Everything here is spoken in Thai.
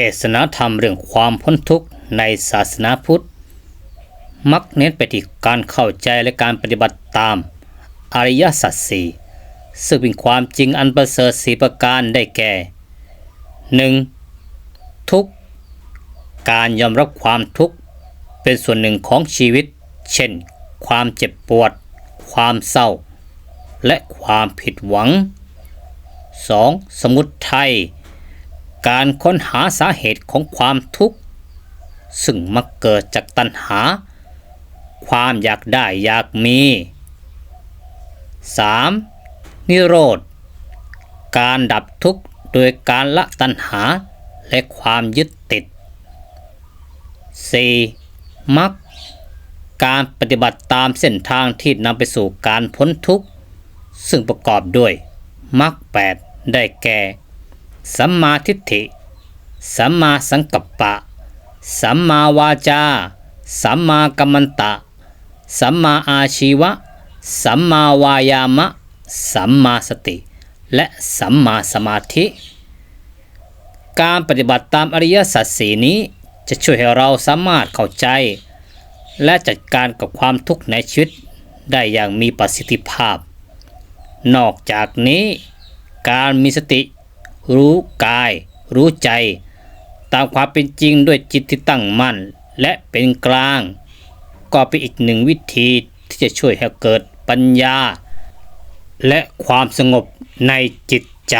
เทศนาธรรมเรื่องความพ้นทุกข์ในศาสนาพุทธ มักเน้นไปที่การเข้าใจและการปฏิบัติตามอริยสัจสี่ซึ่งเป็นความจริงอันประเสริฐสีประการได้แก่ 1. ทุกข์การยอมรับความทุกข์เป็นส่วนหนึ่งของชีวิต เช่น ความเจ็บปวด ความเศร้า และความผิดหวัง 2. สมุทัย การค้นหาสาเหตุของความทุกข์ ซึ่งมักเกิดจากตัณหา ความอยากได้อยากมี 3. นิโรธ การดับทุกข์โดยการละตัณหาและความยึดติด 4. มรรคการปฏิบัติตามเส้นทางที่นำไปสู่การพ้นทุกข์ ซึ่งประกอบด้วยมรรคแปดได้แก่ สัมมาทิฏฐิ สัมมาสังกัปปะ สัมมาวาจา สัมมากัมมันตะ สัมมาอาชีวะ สัมมาวายามะ สัมมาสติ และสัมมาสมาธิ การปฏิบัติตามอริยสัจสีนี้จะช่วยให้เราสามารถเข้าใจ และจัดการกับความทุกข์ในชีวิตได้อย่างมีประสิทธิภาพ นอกจากนี้การมีสติ รู้กาย รู้ใจ ตามความเป็นจริงด้วยจิตที่ตั้งมั่น และเป็นกลาง ก็เป็นอีกหนึ่งวิธีที่จะช่วยให้เกิดปัญญา และความสงบในจิตใจ